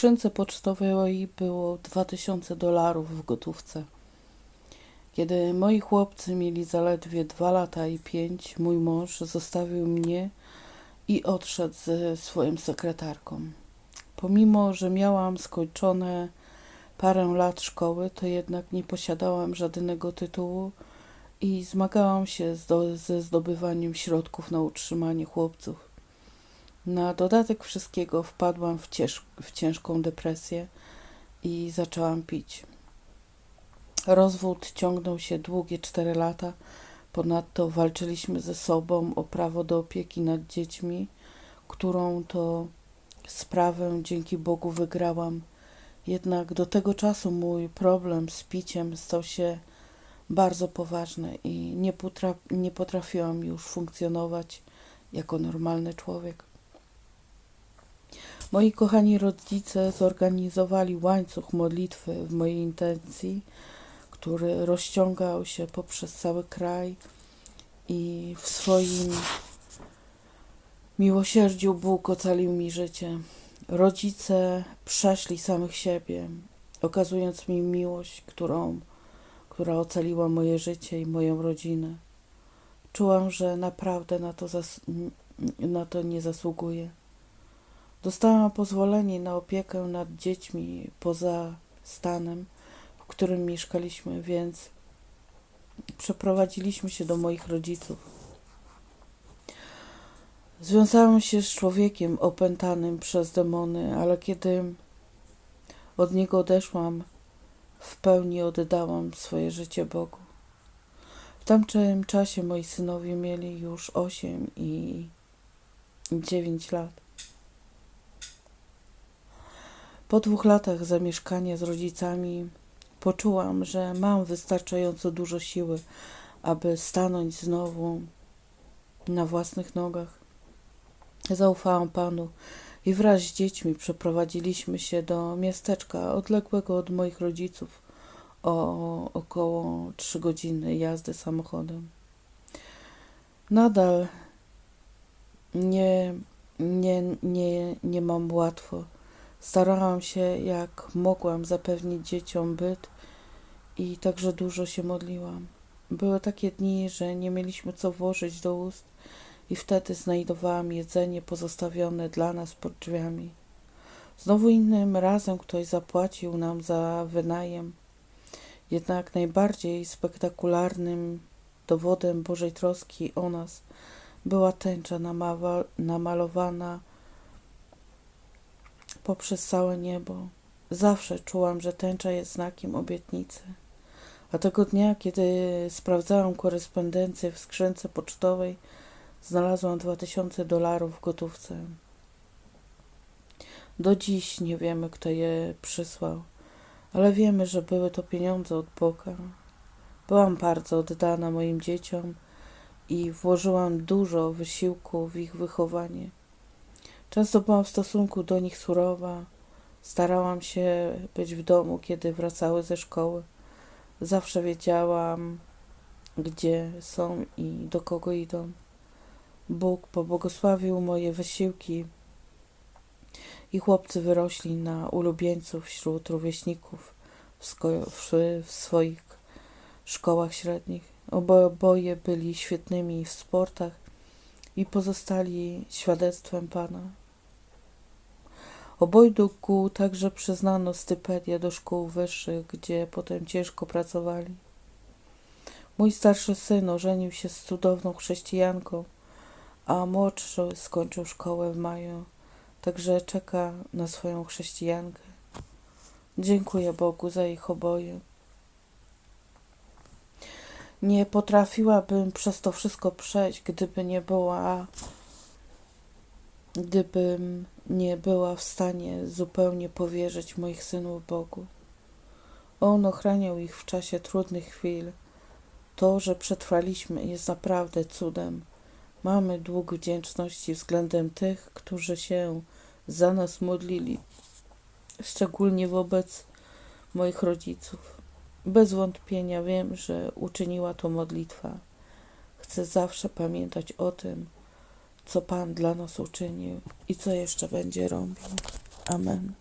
skrzynce pocztowej było 2000 dolarów w gotówce. Kiedy moi chłopcy mieli zaledwie 2 lata i 5, mój mąż zostawił mnie i odszedł ze swoją sekretarką. Pomimo, że miałam skończone parę lat szkoły, to jednak nie posiadałam żadnego tytułu i zmagałam się ze zdobywaniem środków na utrzymanie chłopców. Na dodatek wszystkiego wpadłam w, cięż- w ciężką depresję i zaczęłam pić. Rozwód ciągnął się długie cztery lata. Ponadto walczyliśmy ze sobą o prawo do opieki nad dziećmi, którą to sprawę dzięki Bogu wygrałam. Jednak do tego czasu mój problem z piciem stał się bardzo poważny i nie, nie potrafiłam już funkcjonować jako normalny człowiek. Moi kochani rodzice zorganizowali łańcuch modlitwy w mojej intencji, który rozciągał się poprzez cały kraj i w swoim miłosierdziu Bóg ocalił mi życie. Rodzice przeszli samych siebie, okazując mi miłość, którą, która ocaliła moje życie i moją rodzinę. Czułam, że naprawdę na to, na to nie zasługuję. Dostałam pozwolenie na opiekę nad dziećmi poza stanem, w którym mieszkaliśmy, więc przeprowadziliśmy się do moich rodziców. Związałam się z człowiekiem opętanym przez demony, ale kiedy od niego odeszłam, w pełni oddałam swoje życie Bogu. W tamtym czasie moi synowie mieli już 8 i 9 lat. Po dwóch latach zamieszkania z rodzicami poczułam, że mam wystarczająco dużo siły, aby stanąć znowu na własnych nogach. Zaufałam Panu i wraz z dziećmi przeprowadziliśmy się do miasteczka odległego od moich rodziców o około 3 godziny jazdy samochodem. Nadal nie, nie, nie, nie mam łatwo. Starałam się jak mogłam zapewnić dzieciom byt i także dużo się modliłam. Były takie dni, że nie mieliśmy co włożyć do ust i wtedy znajdowałam jedzenie pozostawione dla nas pod drzwiami. Znowu innym razem ktoś zapłacił nam za wynajem. Jednak najbardziej spektakularnym dowodem Bożej troski o nas była tęcza namalowana poprzez całe niebo. Zawsze czułam, że tęcza jest znakiem obietnicy. A tego dnia, kiedy sprawdzałam korespondencję w skrzynce pocztowej, znalazłam 2000 dolarów w gotówce. Do dziś nie wiemy, kto je przysłał, ale wiemy, że były to pieniądze od Boga. Byłam bardzo oddana moim dzieciom i włożyłam dużo wysiłku w ich wychowanie. Często byłam w stosunku do nich surowa. Starałam się być w domu, kiedy wracały ze szkoły. Zawsze wiedziałam, gdzie są i do kogo idą. Bóg pobłogosławił moje wysiłki i chłopcy wyrośli na ulubieńców wśród rówieśników w, w swoich szkołach średnich. Oboje byli świetnymi w sportach i pozostali świadectwem Pana. Obojgu także przyznano stypendia do szkół wyższych, gdzie potem ciężko pracowali. Mój starszy syn ożenił się z cudowną chrześcijanką, a młodszy skończył szkołę w maju, także czeka na swoją chrześcijankę. Dziękuję Bogu za ich oboje. Nie potrafiłabym przez to wszystko przejść, gdyby nie była, gdybym nie była w stanie zupełnie powierzyć moich synów Bogu. On ochraniał ich w czasie trudnych chwil. To, że przetrwaliśmy, jest naprawdę cudem. Mamy dług wdzięczności względem tych, którzy się za nas modlili, szczególnie wobec moich rodziców. Bez wątpienia wiem, że uczyniła to modlitwa. Chcę zawsze pamiętać o tym, co Pan dla nas uczynił i co jeszcze będzie robił. Amen.